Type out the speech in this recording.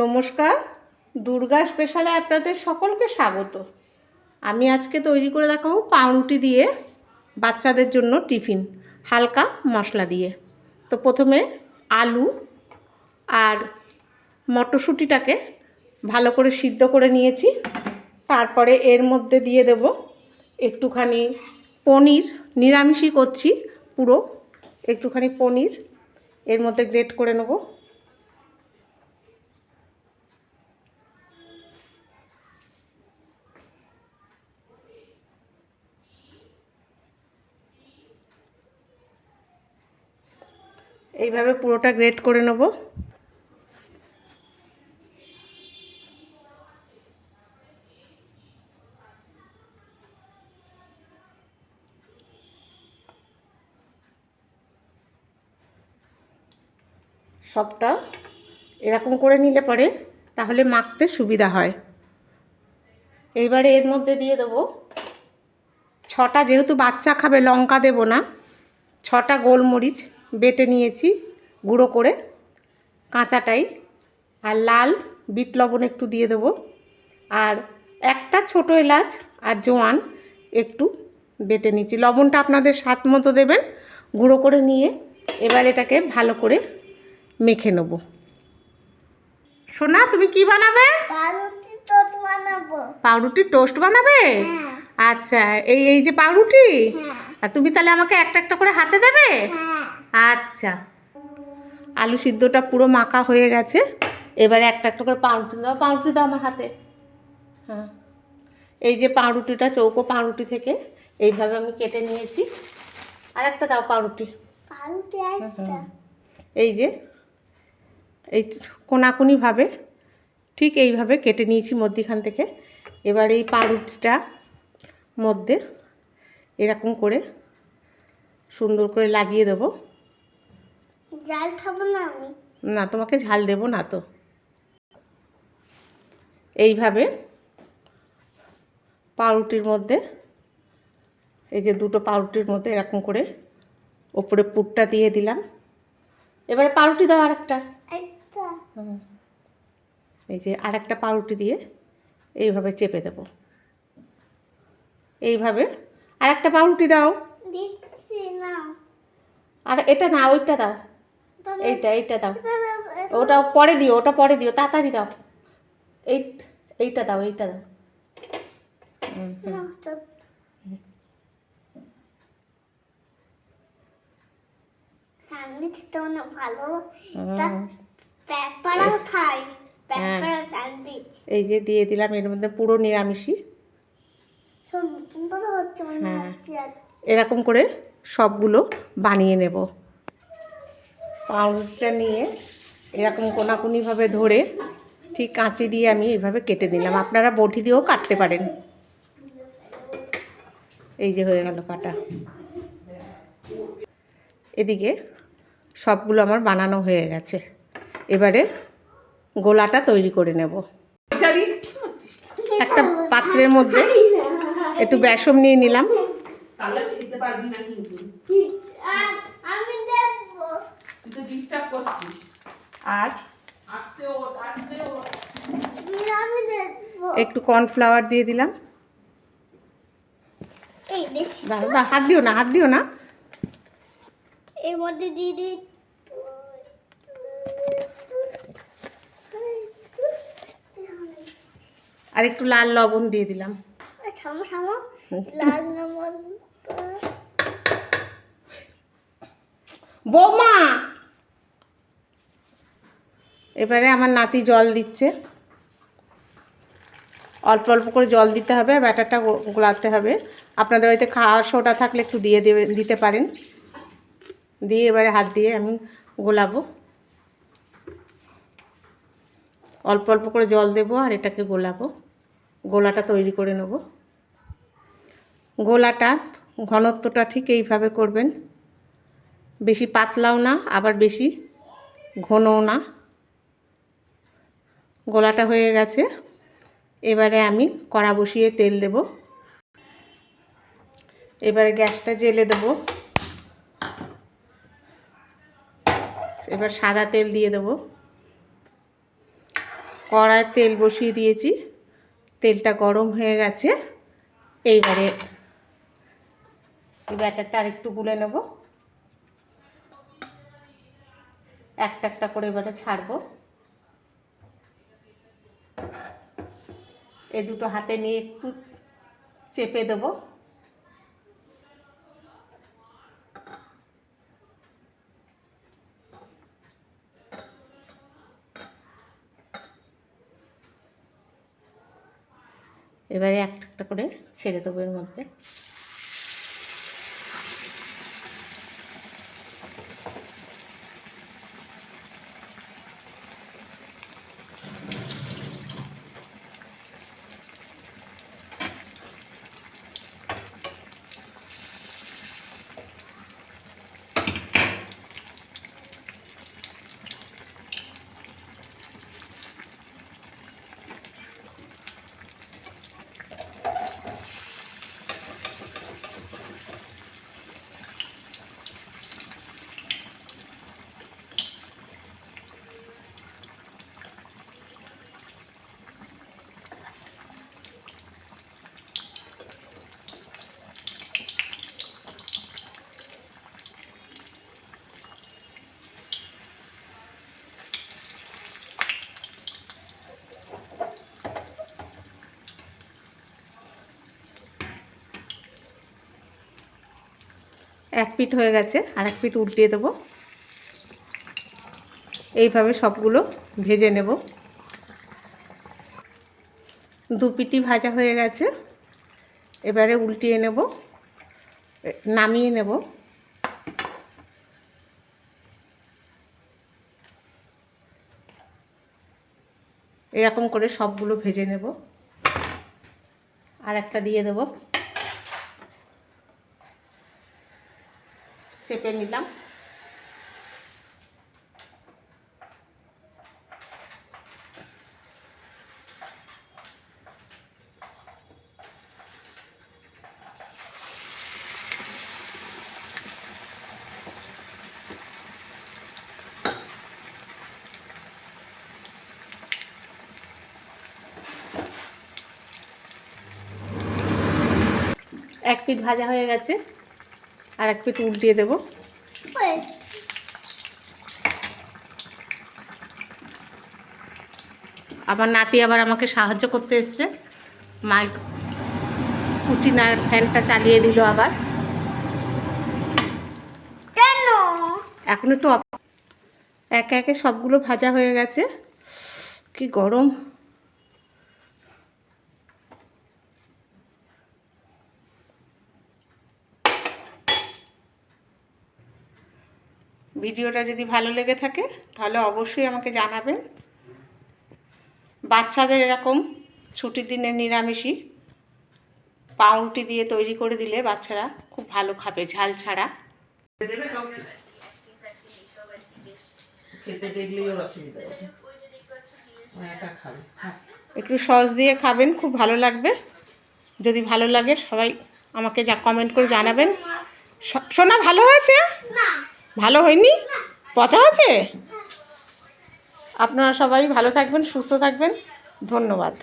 নমস্কার, দুর্গা স্পেশালে আপনাদের সকলকে স্বাগত। আমি আজকে তৈরি করে দেখাবো পাউরুটি দিয়ে বাচ্চাদের জন্য টিফিন, হালকা মশলা দিয়ে। তো প্রথমে আলু আর মটরশুঁটিটাকে ভালো করে সিদ্ধ করে নিয়েছি। তারপরে এর মধ্যে দিয়ে দেব একটুখানি পনির, নিরামিষই করছি পুরো। একটুখানি পনির, এর মধ্যে গ্রেট করে নেব এইভাবে পুরোটা গ্রেট করে নেব। সবটা এরকম করে নিলে পরে তাহলে মাখতে সুবিধা হয়। এইবারে এর মধ্যে দিয়ে দেবো। ছটা যেহেতু বাচ্চা খাবে, লঙ্কা দেবো না। ছটা গোলমরিচ। বেটে নিয়েছি গুঁড়ো করে। কাঁচাটাই আর লাল বিট লবণ একটু দিয়ে দেবো। আর একটা ছোটো এলাচ আর জোয়ান একটু বেটে নিচ্ছি লবণটা আপনাদের স্বাদ মতো দেবেন গুঁড়ো করে নিয়ে এবার এটাকে ভালো করে মেখে নেব। সোনা তুমি কি বানাবে? পাউরুটি টোস্ট বানাবে? হ্যাঁ। আচ্ছা এই এই যে পাউরুটি? হ্যাঁ। আর তুমি তাহলে আমাকে একটা একটা করে হাতে দেবে? হ্যাঁ। আচ্ছা। আলু সিদ্ধটা পুরো মাখা হয়ে গেছে। এবারে একটা একটা করে পাউরুটি দাও পাউরুটি দাও আমার হাতে। হ্যাঁ। এই যে পাউরুটিটা চৌকো পাউরুটি থেকে এইভাবে আমি কেটে নিয়েছি। আর একটা দাও পাউরুটি। পাউরুটি একটা। এই যে এই কোনাকুনিভাবে ঠিক এইভাবে কেটে নিয়েছি মধ্যিখান থেকে। এবার এই পাউরুটিটা মধ্যে এরকম করে সুন্দর করে লাগিয়ে দেবো। জাল খাব না আমি? না তোমাকে ঝাল দেবো না তো। এইভাবে পাউরুটির মধ্যে এই যে দুটো পাউরুটির মধ্যে এরকম করে ওপরে পুরটা দিয়ে দিলাম। এবারে পাউরুটি দাও আর একটা। এই যে আরেকটা পাউরুটি দিয়ে এইভাবে চেপে দেব। এইভাবে আর একটা পাউরুটি দাও। না আর এটা না ওইটা দাও। এইটা এইটা দাও। ওটা পরে দিও ওটা পরে দিও তাড়াতাড়ি দাও। এই এইটা দাও এইটা দাও। পেপারও খাই এই যে দিয়ে দিলাম এর মধ্যে পুরো নিরামিষই। হচ্ছে হ্যাঁ। এরকম করে সবগুলো বানিয়ে নেব। পাউরুটিটা নিয়ে এরকম কোনাকুনিভাবে ধরে ঠিক কাঁচি দিয়ে আমি এইভাবে কেটে নিলাম আপনারা বটি দিয়েও কাটতে পারেন। এই যে হয়ে গেল কাটা। এদিকে সবগুলো আমার বানানো হয়ে গেছে। এবারে গোলাটা তৈরি করে নেব। একটা পাত্রের মধ্যে একটু বেসম নিয়ে নিলাম। আমি দেখব একটু কর্নফ্লাওয়ার দিয়ে দিলাম। এই দেখি। দাঁড়া দাঁড়া, হাত দিও না হাত দিও না। এর মধ্যে দিয়ে দিই। আর একটু লাল লবণ দিয়ে দিলাম। থামো থামো। লাল নম্বর বৌমা! এবারে আমার নাতি জল দিচ্ছে। অল্প অল্প করে জল দিতে হবে, আর ব্যাটারটা গোলাতে হবে। আপনাদের বাড়িতে খাওয়ার সোডা থাকলে একটু দিয়ে দেবে দিতে পারেন। দিয়ে এবারে হাত দিয়ে আমি গোলাবো। অল্প অল্প করে জল দেবো আর এটাকে গোলাবো। গোলাটা তৈরি করে নেব। গোলাটা, ঘনত্বটা ঠিক এইভাবে করবেন। বেশি পাতলাও না, আবার বেশি ঘনও না। গোলাটা হয়ে গেছে। এবারে আমি কড়া বসিয়ে তেল দেব। এবারে গ্যাসটা জেলে দেব। এবার সাদা তেল দিয়ে দেবো। কড়ায় তেল বসিয়ে দিয়েছি। তেলটা গরম হয়ে গেছে। এইবারে এই ব্যাটারটা আরেকটু গুলে নেব। একটা একটা করে এবারে ছাড়বো। এ দুটো হাতে নিয়ে একটু চেপে দেবো। এবারে একটা একটা করে ছেড়ে দেবো এর মধ্যে। এক পিঠ হয়ে গেছে, আর এক পিঠ উল্টিয়ে দেবো। এইভাবে সবগুলো ভেজে নেব। দু পিটি ভাজা হয়ে গেছে, এবারে উল্টিয়ে নেব নামিয়ে নেব। এরকম করে সবগুলো ভেজে নেব। আর একটা দিয়ে দেবো। চেপে নিলাম। এক পিঠ ভাজা হয়ে গেছে। আর এক পিঠ উল্টিয়ে দেবো। আমার নাতি আবার আমাকে সাহায্য করতে এসছে। মাইক কুচিনার ফ্যানটা চালিয়ে দিল আবার। কেন? এখন একটু একে একে সবগুলো ভাজা হয়ে গেছে। কি গরম। ভিডিওটা যদি ভালো লেগে থাকে তাহলে অবশ্যই আমাকে জানাবেন। বাচ্চাদের এরকম ছুটির দিনে নিরামিষই পাউরুটি দিয়ে তৈরি করে দিলে বাচ্চারা খুব ভালো খাবে ঝাল ছাড়া। একটু সস দিয়ে খাবেন খুব ভালো লাগবে। যদি ভালো লাগে সবাই আমাকে যা কমেন্ট করে জানাবেন। সোনা ভালো হয়েছে? না। ভালো হয়নি? পচা আছে? আপনারা সবাই ভালো থাকবেন সুস্থ থাকবেন। ধন্যবাদ।